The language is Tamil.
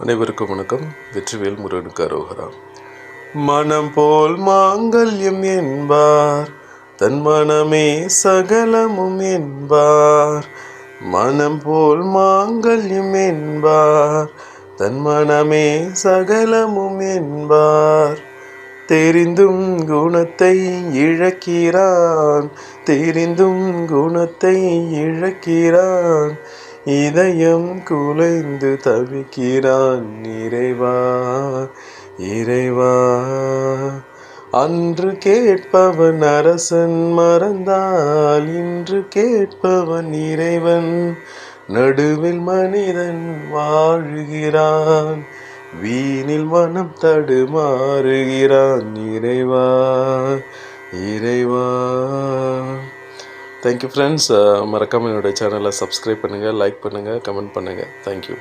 அனைவருக்கும் வணக்கம். வெற்றிவேல் முருகனுக்கு அரோகரா. மனம் போல் மாங்கல்யம் என்பார். தன் மனமே சகலமும் என்பார். மனம் போல் மாங்கல்யம் என்பார். தன் மனமே சகலமும் என்பார். தெரிந்தும் குணத்தை இழக்கிறான். தெரிந்தும் குணத்தை இழக்கிறான். இதயம் குலைந்து தவிக்கிறான் இறைவா இறைவா. அன்று கேட்பவன் அரசன் மறந்தால் இன்று கேட்பவன் இறைவன். நடுவில் மனிதன் வாழ்கிறான் வீணில் மனம் தடுமாறுகிறான் இறைவா இறைவா. தேங்க்யூ ஃப்ரெண்ட்ஸ் மறக்காமல் என்னோட சேனலை சப்ஸ்கிரைப் பண்ணுங்கள் லைக் பண்ணுங்கள் கமெண்ட் பண்ணுங்கள் தேங்க்யூ